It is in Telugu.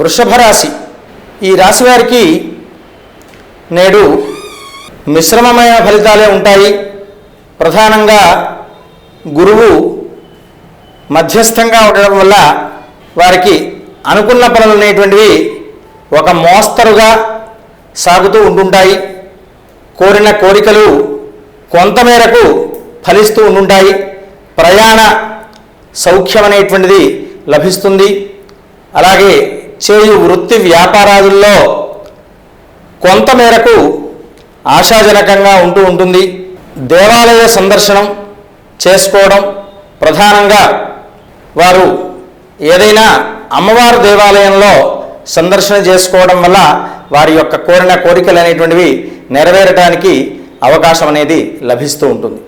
వృషభ రాశి. ఈ రాశి వారికి నేడు మిశ్రమమైన ఫలితాలే ఉంటాయి. ప్రధానంగా గురువు మధ్యస్థంగా ఉండడం వల్ల వారికి అనుకున్న పనులు అనేటువంటివి ఒక మోస్తరుగా సాగుతూ ఉంటుంటాయి కోరిన కోరికలు కొంతమేరకు ఫలిస్తూ ఉంటుంటాయి ప్రయాణ సౌఖ్యం అనేటువంటిది లభిస్తుంది. అలాగే చేయు వృత్తి వ్యాపారాదుల్లో కొంతమేరకు ఆశాజనకంగా ఉంటూ ఉంటుంది. దేవాలయ సందర్శనం చేసుకోవడం ప్రధానంగా వారు ఏదైనా అమ్మవారి దేవాలయంలో సందర్శన చేసుకోవడం వల్ల వారి యొక్క కోరిన కోరికలు అనేటువంటివి నెరవేరటానికి అవకాశం అనేది లభిస్తూ ఉంటుంది.